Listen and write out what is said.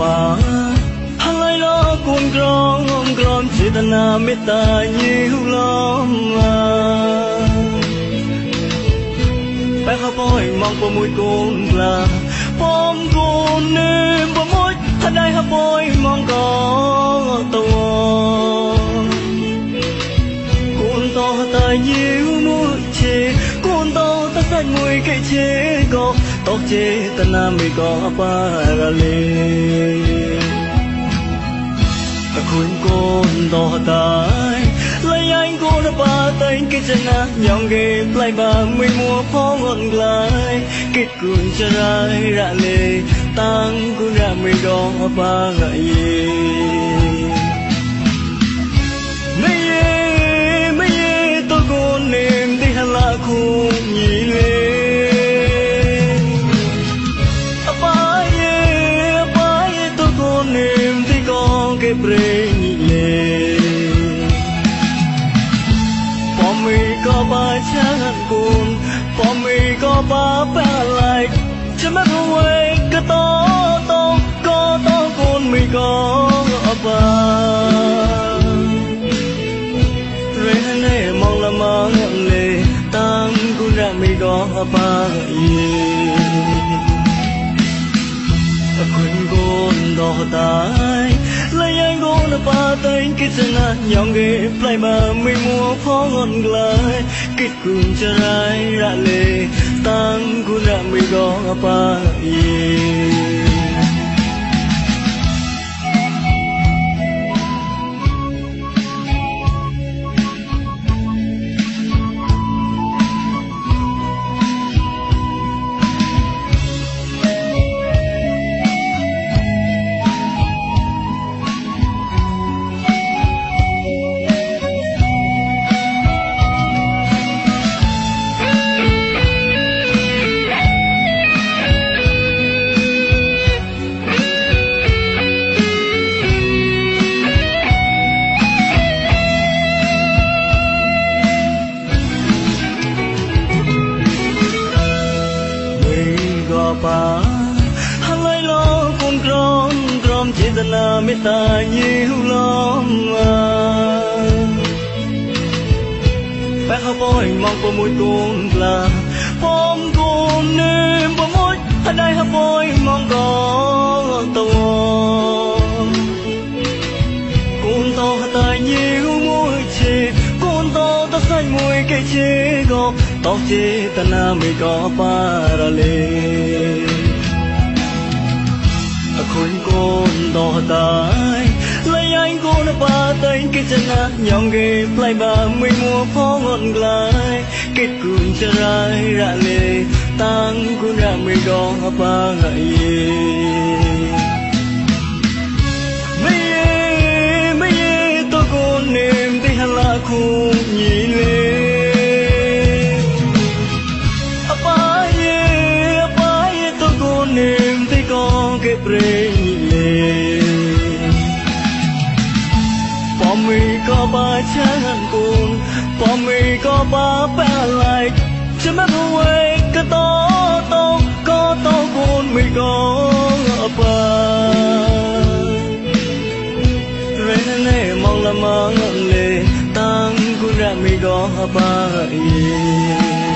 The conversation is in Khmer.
បាហើយលោកគួនក្រងក្រំចេតនាមេត្តាញីហ៊ូឡំបែកបយមកពមួយគូនក្លាពំគូននេះពមួយថាដៃហបយមកក៏តវគូនតោះតាញី មួយកេជេក៏តកចេតនាមីក៏បារលេ khuyên con đò tai lấy anh cô đã ba tay cái chân á nhong ghê lại ba mươi mùa phố ngọn lại kết cuốn cho rai ra lệ tăng cũng ra mươi đò ba ngại mấy ye គេព្រេងលេប៉មីក៏បាចានគូនប៉មីក៏បាបាឡៃចាំរវេក៏តតក៏តគូនមីក៏បាព្រេងលេមកលមងលេតាំគូនមីក៏បាយេ quân gôn đỏ tay ងងនៅបាតែងគិតស្នាញងគេផ្លៃមើមីមួផងអនក្លាយគិតគុំចរាយរ៉ាលេតាំងគុណមីងអបាយេ បាហើយលោកូនក្រមក្រមចេតនាមេត្តាញីវឡំបែហបយមកពុំមួយកូនក្លាពុំកូននេមពុំមួយអដៃហបយមកក៏តងគូនតោះតាញីវមួយជេគូនតោះតសាច់មួយគេជេ ក៏តោះចេតនាមេក៏បារលេអខុញកូនដោះដាយលាយអញកូនបាតែងគេចណាញងគេផ្លៃបាមួយមួផងអត់ក្លាយគេគូនចរាយរ៉ាលេតាំងគូនរ៉ាមេក៏បាងអី nim te con que prele pomi ko ba chan kun pomi ko ba pa like chama we ka to to ko to kun mi ko apa re ne mong la mang le tang kun ra mi ko apa ye